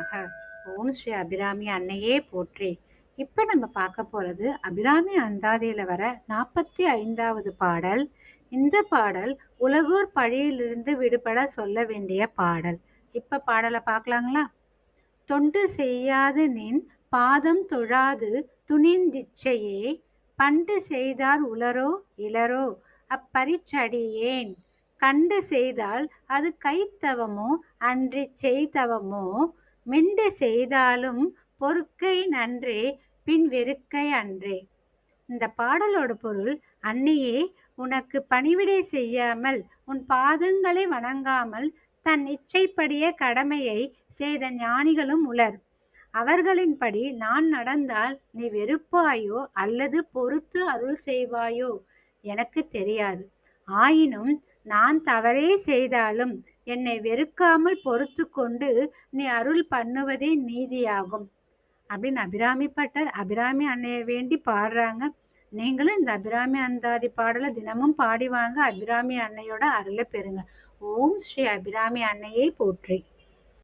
நமக ஓம் ஸ்ரீ அபிராமி அன்னையே போற்றி. இப்போ நம்ம பார்க்க போகிறது அபிராமி அந்தாதியில் வர நாற்பத்தி ஐந்தாவது பாடல். இந்த பாடல் உலகோர் பழியிலிருந்து விடுபட சொல்ல வேண்டிய பாடல். இப்போ பாடலை பார்க்கலாங்களா? தொண்டு செய்யாது நின் பாதம் தொழாது துணிந்திச்சையே. பண்டு செய்தார் உலரோ இளரோ அப்பரிச்சடியேன். கண்டு செய்தால் அது கைத்தவமோ அன்றி செய்தவமோ மிண்டு செய்தாலும் பொறுக்கை நன்றே பின் வெறுக்கை அன்றே. இந்த பாடலோட பொருள் அன்னியே உனக்கு பணிவிடை செய்யாமல் உன் பாதங்களை வணங்காமல் தன் இச்சைப்படிய கடமையை செய்த ஞானிகளும் உலர் அவர்களின்படி நான் நடந்தால் நீ வெறுப்பாயோ அல்லது பொறுத்து அருள் செய்வாயோ? எனக்கு தெரியாது. ஆயினும் நான் தவறே செய்தாலும் என்னை வெறுக்காமல் பொறுத்து கொண்டு நீ அருள் பண்ணுவதே நீதியாகும். அப்படின்னு அபிராமி பட்டர் அபிராமி அன்னையை வேண்டி பாடுறாங்க. நீங்களும் இந்த அபிராமி அந்தாதி பாடலை தினமும் பாடி வாங்க. அபிராமி அன்னையோட அருளை பெறுங்க. ஓம் ஸ்ரீ அபிராமி அன்னையை போற்றி.